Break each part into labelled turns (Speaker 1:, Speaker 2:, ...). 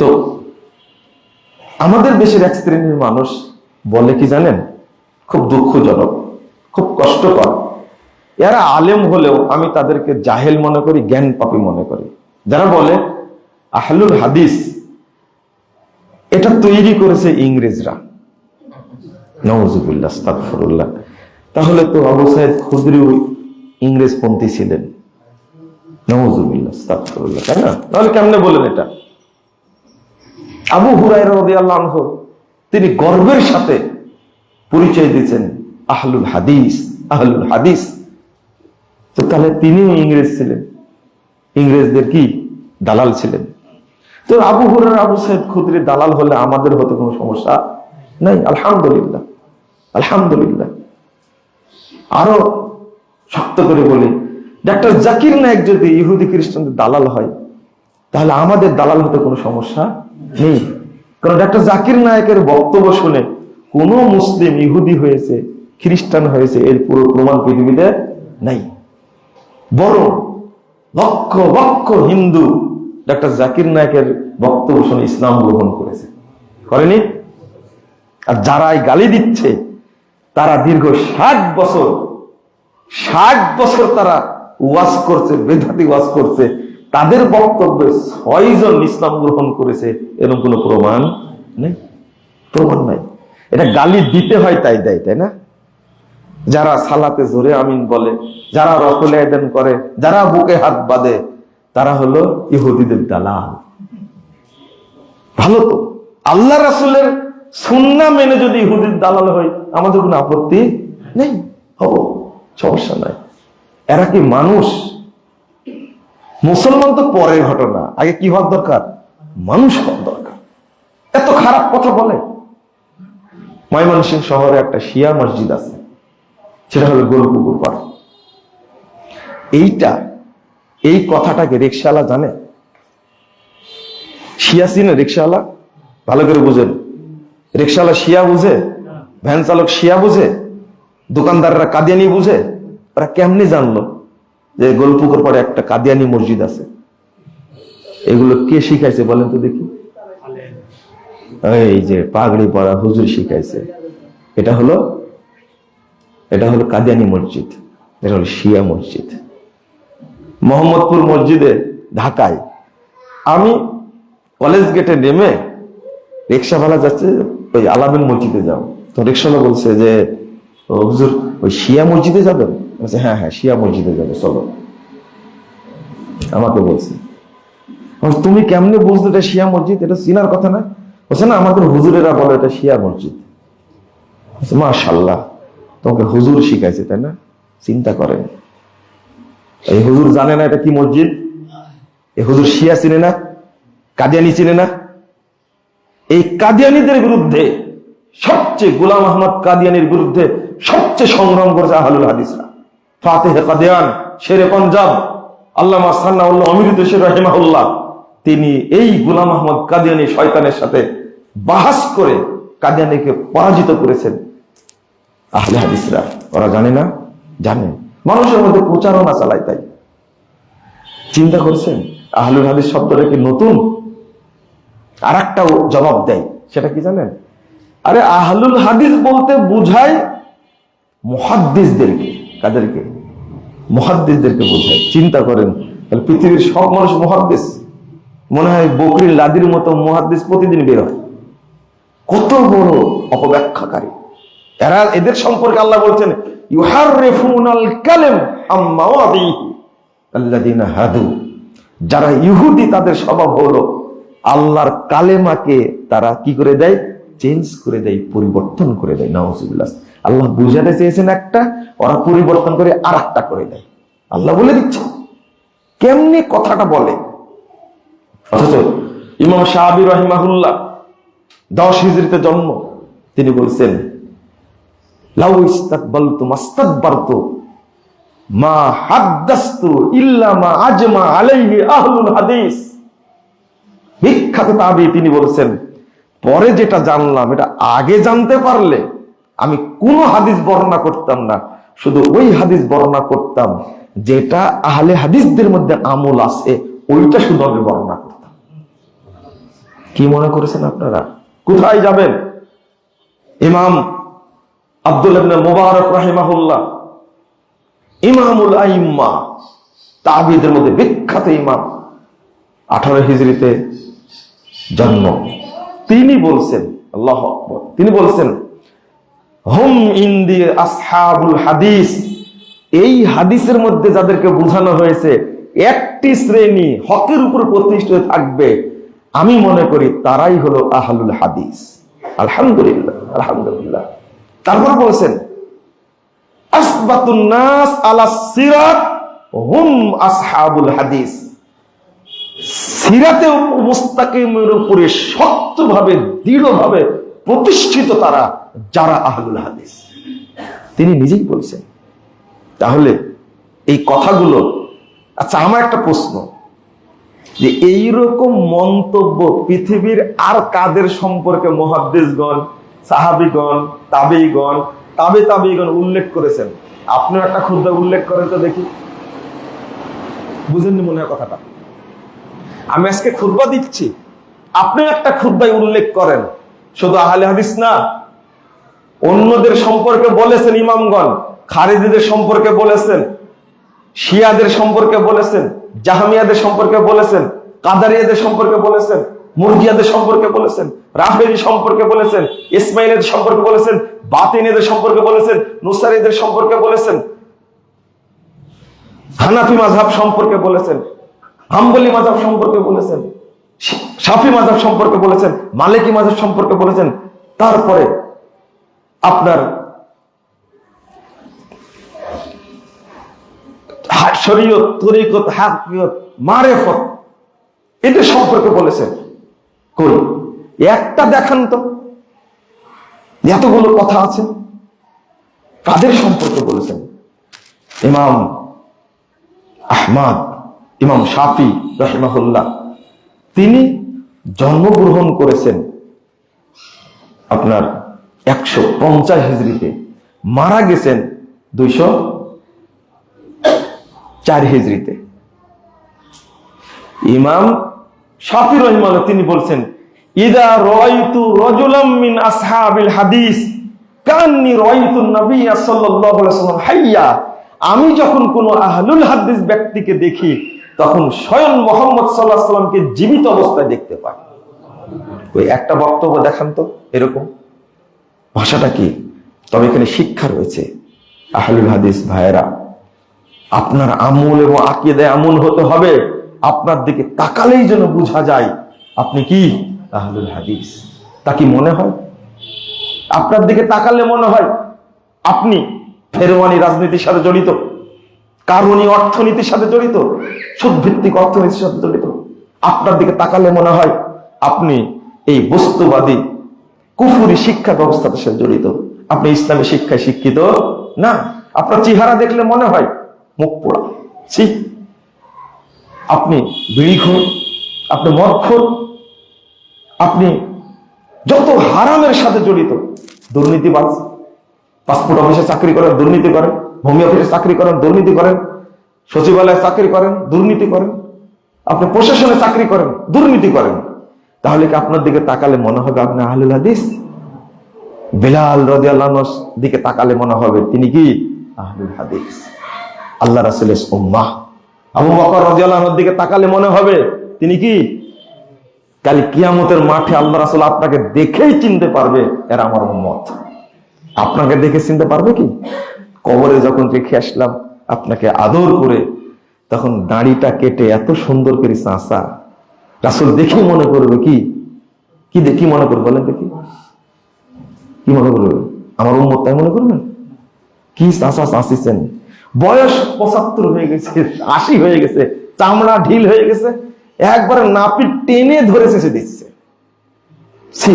Speaker 1: তো আমাদের দেশের এক শ্রেণির মানুষ বলে কি জানেন? খুব দুঃখজনক, খুব কষ্টকর। এরা আলেম হলেও আমি তাদেরকে জাহেল মনে করি, জ্ঞান পাপি মনে করি। যারা বলে, আহলুল হাদিস, এটা তৈরি করেছে ইংরেজরা। নওয়াজুবিল্লাহ তাহলে তো আবু সাইদ খুদরিও ইংরেজপন্থী ছিলেন। নওয়াজুবিল্লাহ তাই না? তাহলে কেমনে বলেন এটা? আবু হুরায়রা রাদিয়াল্লাহু আনহু তিনি গর্বের সাথে পরিচয় দিয়েছেন, আহলুল হাদিস আহলুল হাদিস। তো তাহলে তিনিও ইংরেজ ছিলেন। ইংরেজদের কি? দালাল ছিলেন। তো আবু হুরার আবু সাইদ খুদরি দালাল হলে আমাদের হতে কোনো সমস্যা নাই, আলহামদুলিল্লাহ আলহামদুলিল্লাহ। আরও শক্ত করে বলি, ডাক্তার জাকির নায়ক যদি ইহুদি খ্রিস্টানদের দালাল হয়, তাহলে আমাদের দালাল হতে কোনো সমস্যা নেই কারণ ডাক্তার জাকির নায়কের বক্তব্য শুনে কোন মুসলিম ইহুদি হয়েছে, খ্রিস্টান হয়েছে, এর পুরো প্রমাণ পৃথিবীতে নাই। বরং লক্ষ লক্ষ হিন্দু ডাক্তার জাকির নায়কের বক্তব্য শুনে ইসলাম গ্রহণ করেছে। করেনি? আর যারা এই গালি দিচ্ছে, তারা দীর্ঘ ষাট বছর ষাট বছর তারা ওয়াজ করছে, বেদাতি ওয়াজ করছে তাদের বক্তব্যে ছয়জন ইসলাম গ্রহণ করেছে, এরকম কোনো প্রমাণ নেই? প্রমাণ নাই। এটা গালি দিতে হয় তাই দেয়, তাই না? যারা সালাতে জোরে আমিন বলে, যারা রফলে আয়দান করে, যারা বুকে হাত বাঁধে, তারা হলো ইহুদিদের দালাল। ভালো তো। আল্লাহ রাসুলের সুন্না মেনে যদি ইহুদির দালাল হয়, আমাদের কোনো আপত্তি নেই? হব, সমস্যা নাই। এরা কি মানুষ? মুসলমান তো পরের ঘটনা। আগে কি হওয়ার দরকার? মানুষ হওয়ার দরকার। এত খারাপ কথা বলে। ময়মনসিংহ শহরে একটা শিয়া মসজিদ আছে। সেটা হলো গোলপুকুর পাড়। এইটা, এই কথাটাকে রিক্সাওয়ালা জানে? শিয়া চিনে রিক্সাওয়ালা ভালো করে বুঝেন। রিক্সাওয়ালা শিয়া বুঝে? ভ্যান চালক শিয়া বুঝে? দোকানদাররা কাদিয়ানি বুঝে? ওরা কেমনি জানলো? যে গোলপুকুর পরে একটা কাদিয়ানি মসজিদ আছে। এগুলো কে শিখাইছে বলেন তো দেখি? এই যে পাগড়ি পরা হুজুর শিখাইছে। এটা হলো এটা হলো কাদিয়ানি মসজিদ, এটা হলো শিয়া মসজিদ। মোহাম্মদপুর মসজিদে ঢাকায় আমি কলেজ গেটে নেমে রিক্সাওয়ালা যাচ্ছে, ওই আলামিন মসজিদে যাও। তো রিক্সাওয়ালা বলছে যে হুজুর ওই শিয়া মসজিদে যাবেন? বলছে হ্যাঁ হ্যাঁ শিয়া মসজিদে যাবে চলো। আমাকে বলছে। বলছে, তুমি কেমনে বুঝলে এটা শিয়া মসজিদ? এটা চিনার কথা না? বলছে না আমাদের হুজুরেরা বলে এটা শিয়া মসজিদ। মাশাল্লাহ তোমাকে হুজুর শিখাইছে তাই না? চিন্তা করেন। এই হুজুর জানে না এটা কি মসজিদ? এই হুজুর শিয়া চিনে না? কাদিয়ানি চিনে না? এই কাদিয়ানিদের বিরুদ্ধে সবচেয়ে গোলাম আহমদ কাদিয়ানির বিরুদ্ধে সবচেয়ে সংগ্রাম করেছে আহলুল হাদিসরা। ফাতেহ কাদিয়ান, শেরে পাঞ্জাব, আল্লামা সান্নাউল্লাহ অমিরিত শের রাহিমাহুল্লাহ, তিনি এই গোলাম আহমদ কাদিয়ানি শয়তানের সাথে বাহাস করে কাদিয়ানিকে পরাজিত করেছেন। আহলে হাদিসরা, ওরা জানে না? জানে। মানুষের মধ্যে প্রচারণা চালায় তাই। চিন্তা করছেন? আহলুল হাদিস শব্দটা কি নতুন? আর জবাব দেয়। সেটা কি জানেন? আরে আহলুল হাদিস বলতে বুঝায় মহাদ্দিসদেরকে, কাদেরকে? মহাদ্দিসদেরকে বোঝায় চিন্তা করেন, তাহলে পৃথিবীর সব মানুষ মহাদ্দিস। মনে হয় বকরির লাদির মতো মহাদ্দিস প্রতিদিন বের হয়। কত বড় অপব্যাখ্যাকারী। এরা এদের সম্পর্কে আল্লাহ বলছেন, ইউহাররিফুনাল কালাম হাদু। যারা ইহুদি, তাদের স্বভাব হলো, আল্লাহর কালেমাকে তারা কি করে দেয়? চেঞ্জ করে দেয়, পরিবর্তন করে দেয়। নাউজুবিল্লাহ। আল্লাহ বুঝাতে চেয়েছেন একটা, ওরা পরিবর্তন করে আর একটা করে দেয়। আল্লাহ বলে দিচ্ছে। কেমনি কথাটা বলে? অথচ ইমাম শাহাবি রহিমাহুল্লাহ দশ হিজড়িতে জন্ম, তিনি বলছেন বিখ্যাত তিনি বলেছেন, পরে যেটা জানলাম, এটা আগে জানতে পারলে আমি কোনো হাদিস বর্ণনা করতাম না। শুধু ওই হাদিস বর্ণনা করতাম যেটা আহলে হাদিসদের মধ্যে আমল আছে, ওইটা শুধু আমি বর্ণনা করতাম। কি মনে করেছেন আপনারা? কোথায় যাবেন? ইমাম আব্দুল মুবারক রাহিমাহুল্লাহ, ইমামুল আইম্মা, তাবিদের মধ্যে বিখ্যাত ইমাম, আঠারো হিজড়িতে জন্ম। তিনি বলছেন, আল্লাহ তিনি বলছেন হুম ইন্দি আসহাবুল হাদিস। এই হাদিসের মধ্যে যাদেরকে বোঝানো হয়েছে, একটি শ্রেণি হকের উপর প্রতিষ্ঠিত থাকবে। আমি মনে করি তারাই হলো আহলুল হাদিস। আলহামদুলিল্লাহ আলহামদুলিল্লাহ। তারপর বলছেন, আসবাতুন নাস আলা সিরাত, হুম আসহাবুল হাদিস। সিরাতে মুস্তাকিমের উপরে শক্তভাবে, দৃঢ়ভাবে প্রতিষ্ঠিত তারা, যারা আহলুল হাদিস। তিনি নিজেই বলছেন। তাহলে এই কথাগুলো আচ্ছা আমার একটা প্রশ্ন। যে এইরকম মন্তব্য পৃথিবীর আর কাদের সম্পর্কে মহাদ্দেশগণ, সাহাবিগণ, তাবেইগণ, তাবে তাবেইগণ উল্লেখ করেছেন? আপনিও একটা ক্ষুদ্র উল্লেখ করেন তো দেখি। বুঝেননি মনে হয় কথাটা? আমি আজকে খুদ্া দিচ্ছি। আপনি একটা খুদ্ায় উল্লেখ করেন। শুধু আহলে হাদিস না অন্যদের সম্পর্কে বলেছেন ইমামগণ খারেজিদের সম্পর্কে বলেছেন শিয়াদের সম্পর্কে বলেছেন জাহামিয়াদের সম্পর্কে বলেছেন কাদারিয়াদের সম্পর্কে বলেছেন মুরগিয়াদের সম্পর্কে বলেছেন রাফেজি সম্পর্কে বলেছেন ইসমাইলের সম্পর্কে বলেছেন বাতিনেদের সম্পর্কে বলেছেন নুসারিদের সম্পর্কে বলেছেন হানাফি মাঝহাব সম্পর্কে বলেছেন হাম্বলি মাঝহাব সম্পর্কে বলেছেন শাফি মাঝহাব সম্পর্কে বলেছেন, মালিকি মাঝহাব সম্পর্কে বলেছেন, তারপরে আপনার শরীয়ত, তরিকত, হাকিয়ত, মারেফত এটা সম্পর্কে বলেছেন। কই? একটা দেখান তো। এতগুলো কথা আছে। কাদের সম্পর্কে বলেছেন? ইমাম আহমাদ, ইমাম শাফি, রহমাহুল্লাহ। তিনি জন্মগ্রহণ করেছেন আপনার একশো পঞ্চাশ হিজড়িতে। মারা গেছেন দুইশো চার হিজড়িতে। ইমাম শাফি রহিমাল তিনি বলছেন, ইদা রয়তু রজুলাম আসহাবিল হাদিস, কান্নি রয়তু নবী হাইয়া। আমি যখন কোন আহলুল হাদিস ব্যক্তিকে দেখি তখন স্বয়ং মোহাম্মদ সাল্লাহ সাল্লামকে জীবিত অবস্থায় দেখতে পাই ওই একটা বক্তব্য দেখান তো, এরকম। ভাষাটা কি? তবে এখানে শিক্ষা রয়েছে। আহলুল হাদিস ভাইয়েরা, আপনার আমল এবং আকিদে এমন হতে হবে, আপনার দিকে তাকালেই যেন বোঝা যায়, আপনি কি? আহলুল হাদিস। তা কি মনে হয়? আপনার দিকে তাকালে মনে হয় আপনি ফেরওয়ানি রাজনীতির সাথে জড়িত। কারণী অর্থনীতির সাথে জড়িত, সুদভিত্তিক অর্থনীতির সাথে জড়িত। আপনার দিকে তাকালে মনে হয় আপনি এই বস্তুবাদী, কুফুরি শিক্ষা ব্যবস্থার সাথে জড়িত। আপনি ইসলামী শিক্ষায় শিক্ষিত না। আপনার চেহারা দেখলে মনে হয় মুখ পোড়া। ছি। আপনি বিড়িখোর আপনি মদখোর, আপনি যত হারামের সাথে জড়িত, দুর্নীতিবাজ, পাসপোর্ট অফিসে চাকরি করেন দুর্নীতি করেন ভূমি অফিসে চাকরি করেন, দুর্নীতি করেন, সচিবালয়ে চাকরি করেন, দুর্নীতি করেন, আপনি প্রশাসনে চাকরি করেন, দুর্নীতি করেন। তাহলে কি আপনার দিকে তাকালে মনে হবে আপনি আহলুল হাদিস? বিলাল রাদিয়াল্লাহুর দিকে তাকালে মনে হবে তিনি কি? আহলুল হাদিস। আল্লাহ রাসূলের উম্মাহ। আবু বকর রাদিয়াল্লাহুর দিকে তাকালে মনে হবে তিনি কি? কাল কিয়ামতের মাঠে আল্লাহ রাসূল আপনাকে দেখেই চিনতে পারবে, এরা আমার উম্মত। আপনাকে দেখে চিনতে পারবে কি? কবরে যখন রেখে আসলাম আপনাকে আদর করে তখন দাড়িটা কেটে এত সুন্দর করে চাঁচা রাসুল দেখে মনে করবে কি কি দেখি মনে করবে বলেন দেখি কি মনে করবে আমার উম্মত তাই মনে করবেন কি চাঁচা চাঁচিছেন বয়স পঁচাত্তর হয়ে গেছে আশি হয়ে গেছে চামড়া ঢিল হয়ে গেছে একবারে নাপি টেনে ধরে চেঁচে দিচ্ছে সি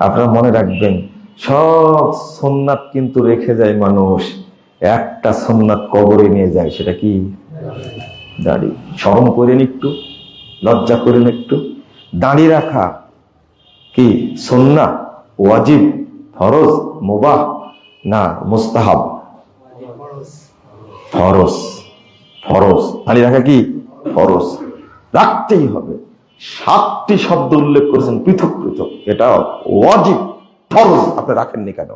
Speaker 1: আপনারা মনে রাখবেন সব সোননাথ কিন্তু রেখে যায় মানুষ। একটা সোননাথ কবরে নিয়ে যায়, সেটা কি? দাড়ি। স্মরণ করেন একটু, লজ্জা করেন একটু। দাড়ি রাখা। কি? সন্না ওয়াজিব, ফরজ, মুবাহ? না, মুস্তাহাব। ফরজ। ফরজ। দাঁড়িয়ে রাখা কি? ফরজ। রাখতেই হবে। সাতটি শব্দ উল্লেখ করেছেন পৃথক পৃথক। এটা ওয়াজিব। ফরজ। আপনি রাখেননি কেন?